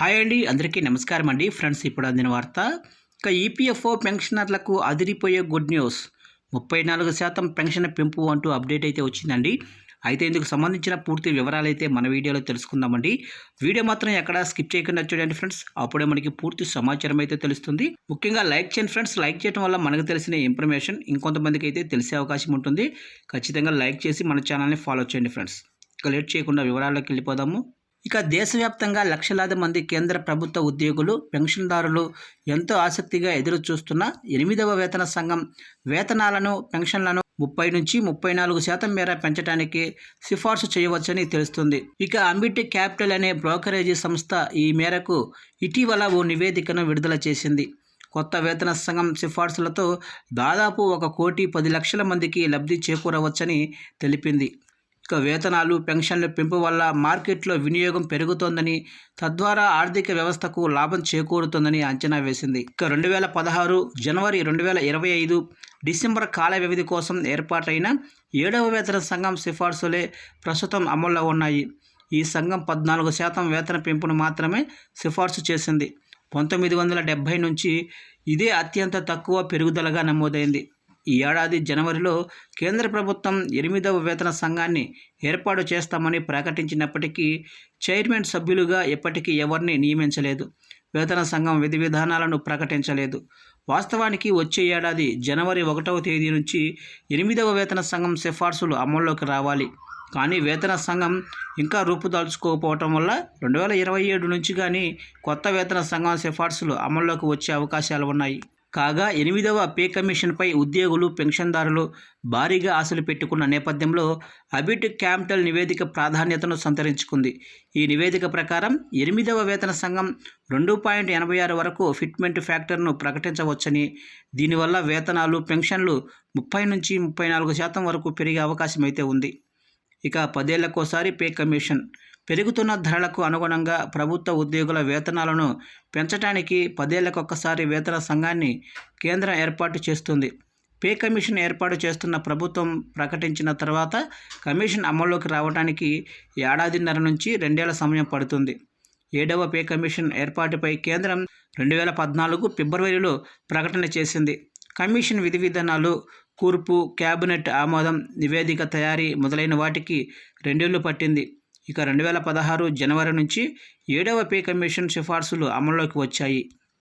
Hi అండి అందరికీ నమస్కారం అండి. ఫ్రెండ్స్ ఇప్పుడు అందిన వార్త. ఇక ఈపీఎఫ్ఓ పెన్షనర్లకు అదిరిపోయే గుడ్ న్యూస్. ముప్పై నాలుగు శాతం పెన్షన్ పెంపు అంటూ అప్డేట్ అయితే వచ్చిందండి. అయితే ఇందుకు సంబంధించిన పూర్తి వివరాలు అయితే మన వీడియోలో తెలుసుకుందామండి. వీడియో మాత్రం ఎక్కడ స్కిప్ చేయకుండా చూడండి ఫ్రెండ్స్. అప్పుడే మనకి పూర్తి సమాచారం అయితే తెలుస్తుంది. ముఖ్యంగా లైక్ చేయండి ఫ్రెండ్స్. లైక్ చేయడం వల్ల మనకు తెలిసిన ఇన్ఫర్మేషన్ ఇంకొంతమందికి అయితే తెలిసే అవకాశం ఉంటుంది. ఖచ్చితంగా లైక్ చేసి మన ఛానల్ని ఫాలో చేయండి ఫ్రెండ్స్. ఇక లేట్ చేయకుండా వివరాల్లోకి వెళ్ళిపోదాము. ఇక దేశవ్యాప్తంగా లక్షలాది మంది కేంద్ర ప్రభుత్వ ఉద్యోగులు పెన్షన్దారులు ఎంతో ఆసక్తిగా ఎదురు చూస్తున్న ఎనిమిదవ వేతన సంఘం వేతనాలను పెన్షన్లను ముప్పై నుంచి ముప్పై నాలుగు శాతం మేర పెంచడానికి సిఫార్సు చేయవచ్చని తెలుస్తుంది. ఇక అంబిటి క్యాపిటల్ అనే బ్రోకరేజీ సంస్థ ఈ మేరకు ఇటీవల ఓ నివేదికను విడుదల చేసింది. కొత్త వేతన సంఘం సిఫార్సులతో దాదాపు ఒక కోటి పది లక్షల మందికి లబ్ధి చేకూరవచ్చని తెలిపింది. వేతనాలు పెన్షన్ల పెంపు వల్ల మార్కెట్లో వినియోగం పెరుగుతోందని తద్వారా ఆర్థిక వ్యవస్థకు లాభం చేకూరుతుందని అంచనా వేసింది. ఇక రెండు వేల పదహారు జనవరి రెండు వేల ఇరవై ఐదు డిసెంబర్ కాల వ్యవధి కోసం ఏర్పాటైన ఏడవ వేతన సంఘం సిఫార్సులే ప్రస్తుతం అమల్లో ఉన్నాయి. ఈ సంఘం పద్నాలుగు శాతం వేతన పెంపును మాత్రమే సిఫార్సు చేసింది. పంతొమ్మిది వందల డెబ్భై నుంచి ఇదే అత్యంత తక్కువ పెరుగుదలగా నమోదైంది. ఈ ఏడాది జనవరిలో కేంద్ర ప్రభుత్వం ఎనిమిదవ వేతన సంఘాన్ని ఏర్పాటు చేస్తామని ప్రకటించినప్పటికీ చైర్మన్ సభ్యులుగా ఎప్పటికీ ఎవరిని నియమించలేదు. వేతన సంఘం విధి విధానాలను ప్రకటించలేదు. వాస్తవానికి వచ్చే ఏడాది జనవరి ఒకటవ తేదీ నుంచి ఎనిమిదవ వేతన సంఘం సిఫార్సులు అమల్లోకి రావాలి. కానీ వేతన సంఘం ఇంకా రూపుదాల్చుకోకపోవటం వల్ల రెండు వేల ఇరవై ఏడు నుంచి కానీ కొత్త వేతన సంఘం సిఫార్సులు అమల్లోకి వచ్చే అవకాశాలు ఉన్నాయి. కాగా ఎనిమిదవ పే కమిషన్పై ఉద్యోగులు పెన్షన్దారులు భారీగా ఆశలు పెట్టుకున్న నేపథ్యంలో అబిట్ క్యాపిటల్ నివేదిక ప్రాధాన్యతను సంతరించుకుంది. ఈ నివేదిక ప్రకారం ఎనిమిదవ వేతన సంఘం రెండు పాయింట్ ఎనభై ఆరు వరకు ఫిట్మెంట్ ఫ్యాక్టర్ను ప్రకటించవచ్చని దీనివల్ల వేతనాలు పెన్షన్లు ముప్పై నుంచి ముప్పై నాలుగు శాతం వరకు పెరిగే అవకాశం అయితే ఉంది. ఇక పదేళ్ళకోసారి పే కమిషన్. పెరుగుతున్న ధరలకు అనుగుణంగా ప్రభుత్వ ఉద్యోగుల వేతనాలను పెంచడానికి పదేళ్ళకొక్కసారి వేతన సంఘాన్ని కేంద్రం ఏర్పాటు చేస్తుంది. పే కమిషన్ ఏర్పాటు చేస్తున్న ప్రభుత్వం ప్రకటించిన తర్వాత కమిషన్ అమల్లోకి రావడానికి ఏడాదిన్నర నుంచి రెండేళ్ళ సమయం పడుతుంది. ఏడవ పే కమిషన్ ఏర్పాటుపై కేంద్రం రెండు వేల పద్నాలుగు ఫిబ్రవరిలో ప్రకటన చేసింది. కమిషన్ విధి విధానాలు కూర్పు క్యాబినెట్ ఆమోదం నివేదిక తయారీ మొదలైన వాటికి రెండేళ్ళు పట్టింది. ఇక రెండు వేల పదహారు జనవరి నుంచి ఏడవ పే కమిషన్ సిఫార్సులు అమల్లోకి వచ్చాయి.